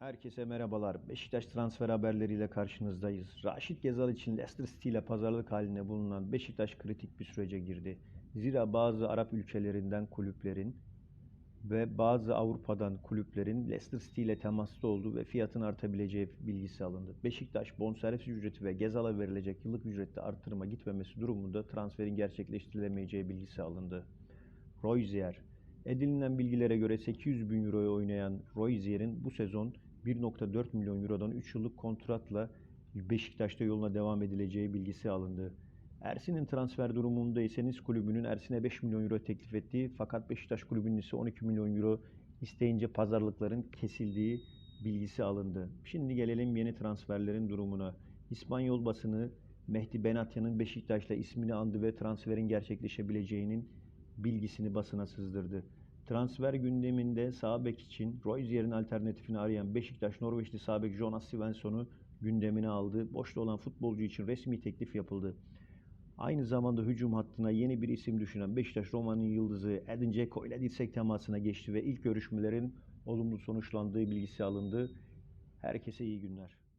Herkese merhabalar. Beşiktaş transfer haberleriyle karşınızdayız. Raşit Gezal için Leicester City ile pazarlık halinde bulunan Beşiktaş kritik bir sürece girdi. Zira bazı Arap ülkelerinden kulüplerin ve bazı Avrupa'dan kulüplerin Leicester City ile temaslı olduğu ve fiyatın artabileceği bilgisi alındı. Beşiktaş bonservis ücreti ve Gezal'a verilecek yıllık ücrette artırıma gitmemesi durumunda transferin gerçekleştirilemeyeceği bilgisi alındı. Royzier Edinilen bilgilere göre 800 bin euroya oynayan Royzier'in bu sezon 1.4 milyon eurodan 3 yıllık kontratla Beşiktaş'ta yoluna devam edileceği bilgisi alındı. Ersin'in transfer durumunda ise Nice kulübünün Ersin'e 5 milyon euro teklif ettiği fakat Beşiktaş kulübünün ise 12 milyon euro isteyince pazarlıkların kesildiği bilgisi alındı. Şimdi gelelim yeni transferlerin durumuna. İspanyol basını Mehdi Benatya'nın Beşiktaş'la ismini andı ve transferin gerçekleşebileceğinin bilgisini basına sızdırdı. Transfer gündeminde sağ bek için Royzier'in alternatifini arayan Beşiktaş Norveçli sağ bek Jonas Svensson'u gündemine aldı. Boşta olan futbolcu için resmi teklif yapıldı. Aynı zamanda hücum hattına yeni bir isim düşünen Beşiktaş Roma'nın yıldızı Edin Dzeko ile dirsek temasına geçti ve ilk görüşmelerin olumlu sonuçlandığı bilgisi alındı. Herkese iyi günler.